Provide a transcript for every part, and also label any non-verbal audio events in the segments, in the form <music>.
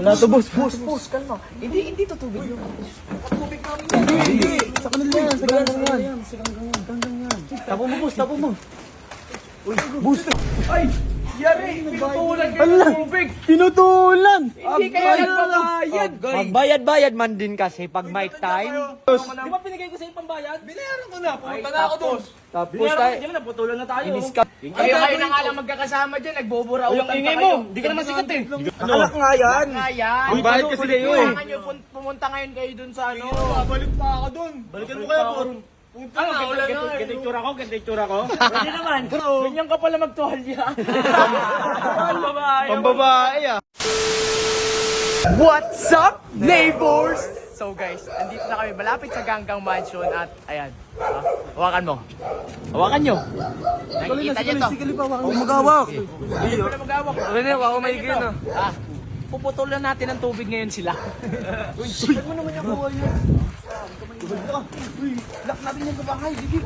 Wala to, boss. Boss, boss, kalma. Hindi, hindi to tubig yun. Hindi. Sa kanila yan. Sa ganggang yan. Sa ganggang yan. Tapo mo, boss. Tapo mo. Uy, boss. Ay! Yari! Pinutulan kayo ng tubig! Pinutulan. Hindi kayo nagbabayad! Magbayad-bayad man din kasi pag mic time. Di ba pinigay ko sa yung pambayad? Binayaran ko na. Pumunta na ako doon. Tapos tayo, ko. Diyan na, putulan na tayo. iniskap. Kayo kayo na nga lang magkakasama dyan. Nagbubura Yung ingay mo, di ka naman sikat eh. Anak nga yan. Nga yan. Ang bayad kasi kayo eh. Kailangan nyo pun- pumunta ngayon kayo dun sa ano. Babalik pa ako dun. Balikan mo kaya po. Ano, wala na. Ganda yung tsura ko, ganda yung tsura ko. <laughs> Pwede naman. Ganyan ka pala magtuhalya. <laughs> Babae. Pambabae ah. What's up, neighbors? So guys, andito na kami malapit sa Ganggang Mansion at ayan. ah, hawakan mo. Hawakan nyo. Nakikita nyo to. Huwag magawak. Hindi ko na mag-awak. Ano na, ako may na. Ah, puputulan natin ng tubig ngayon sila. <laughs> Uy, saan mo naman yung buhay yun? Uy, lock natin yung kabahay, sige.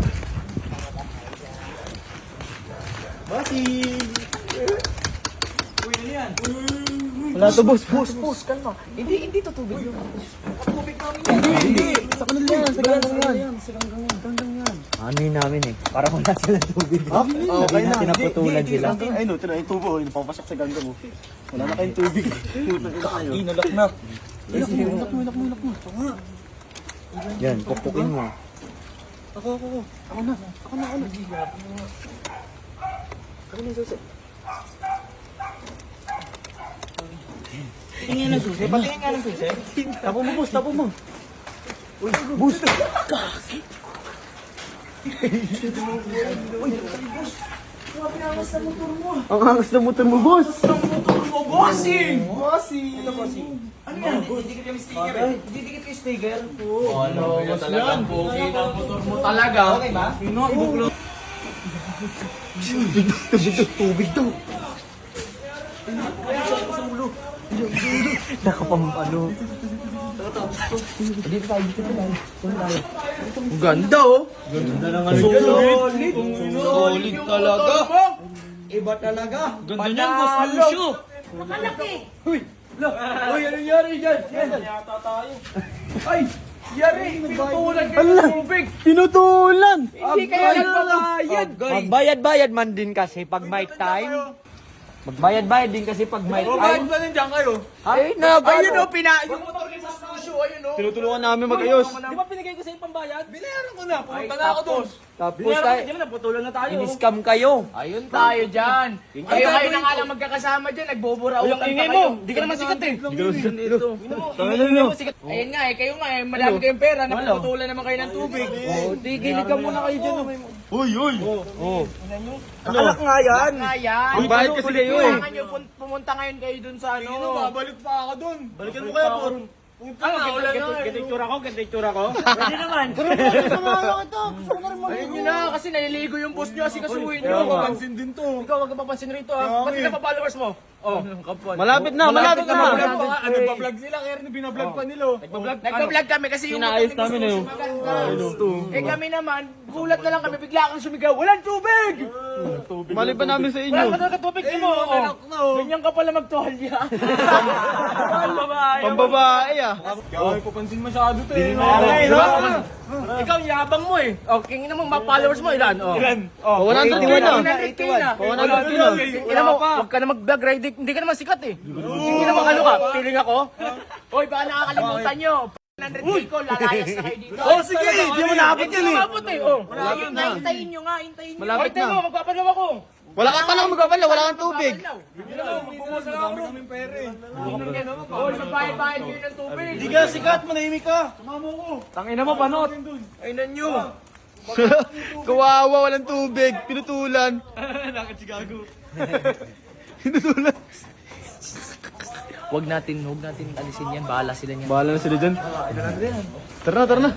Wala to, boss. Boss, boss, kalma. Hindi, hindi to tubig yun. Hindi. Sa kanila yan. Sa ganggang yan. Sa ganggang yan. Ano yun namin eh. Para wala sila tubig. Hindi Hindi na tinaputulan sila. Ay no, tira yung tubo. Yung papasok sa ganggang mo. Wala na kayong tubig. Inalak na. Ilak mo, ilak mo, ilak mo, ilak mo. Ito nga. Yan, pukpukin mo. Ako, ako, ako. Ako na. Ako na, ako na. Ako na susi. Tingin ng susi. Patingin nga ng susi. Tapo mo, boss. Tapo mo. Uy, boss. Ang angas na motor mo, boss. Bossing! Bossing. Ano yan? Didikit yung sticker eh. Didikit yung sticker? Ano, mas yan. Pogi ng motor mo talaga. Okay ba? Sino? Ibuklo. Tubig, tubig daw. Ano. Dito tayo, dito tayo. Dito tayo. Ang ganda oh. Ganda ng ano Solid. Solid talaga. Iba talaga. Ganda niyan, boss Lucio. Uy, ano nangyari dyan? Yata tayo. Ay, yari, pinutulan kayo ng tubig. Pinutulan. Hindi kayo nagbabayad. Magbayad-bayad man din kasi pag mic time. Magbayad-bayad din kasi pag mic time. ba nandiyan kayo? Ay, na, Ayun oh, pina, yung motor Lucio, ayun oh. Tinutulungan namin mag-ayos. Di ba pinigay ko sa yung pambayad? Binayaran ko na, pumunta na ako doon. Tapos Binayaran ko, tayo, diyan na, putulan na tayo. iniskam kayo. Ayun tayo dyan. Kayo kayo na nga lang magkakasama dyan, nagbubura Yung ingay mo, di ka naman sikat eh. Ito. Tangin na. Ayun nga eh, kayo nga eh, madami kayong pera, napuputulan naman kayo ng tubig. Oh, di gilid ka muna kayo dyan. Uy, uy. Anak nga yan. Nga yan. Ang bayad kasi kayo eh. Kailangan nyo pun- pumunta ngayon kayo dun sa ano. Babalik pa ako dun. Balikan mo kaya po. Ano, wala na. Ganda yung tsura ko, ganda yung tsura ko. Pwede naman. <laughs> Ayun nyo na, kasi naliligo yung boss nyo, kasi kasuhin nyo. Papansin din to. Ikaw, wag ka papansin rito ah. Ba't ka pa followers mo? Oh, kapwan. Malapit na, malapit na. Nagbablog pa ano pa vlog sila, kaya rin binablog pa nila. oh. Nagbablog kami kasi yung Inaayos namin eh. Maganda. Eh kami naman, gulat na lang kami, bigla kang sumigaw, walang tubig! Mali pa namin sa inyo. Wala ka talaga tubig mo. Oh. Ganyan ka pala magtuhalya. <laughs> Babae. Pambabae ah. Kaya papansin masyado to eh. Ay, no? Ikaw, yabang mo eh. Oh, king ina mo, mga followers mo, ilan? Oh. Ilan? Oh, 181 na. 100k na. 100k na. Ina mo, huwag ka na mag-vlog, right? Hindi ka naman sikat eh. Hindi ka naman ano ka, feeling ako. Hoy, baka nakakalimutan nyo. 100k ko, lalayas na kayo dito. <laughs> Oh, sige, di mo naabot yan eh. Umabot eh. Oh. Malapit na. Hintayin nyo nga, hintayin nyo. Malapit Hoy, tayo na. mo, magpapagawa ko. Wala ka pala magpapala, wala kang tubig. Magbubukas na ako. kaming pera eh. Hoy, magbayad-bayad kayo ng tubig. Di ka sikat, manahimik ka. Sumama ko. Tangina mo, panot. Ayun nyo. <laughs> Kawawa, walang tubig. Pinutulan. <laughs> Nakit si Gago. Pinutulan. Huwag natin, huwag natin alisin yan. Bahala sila niyan. Bahala na sila dyan. Tara na, tara na.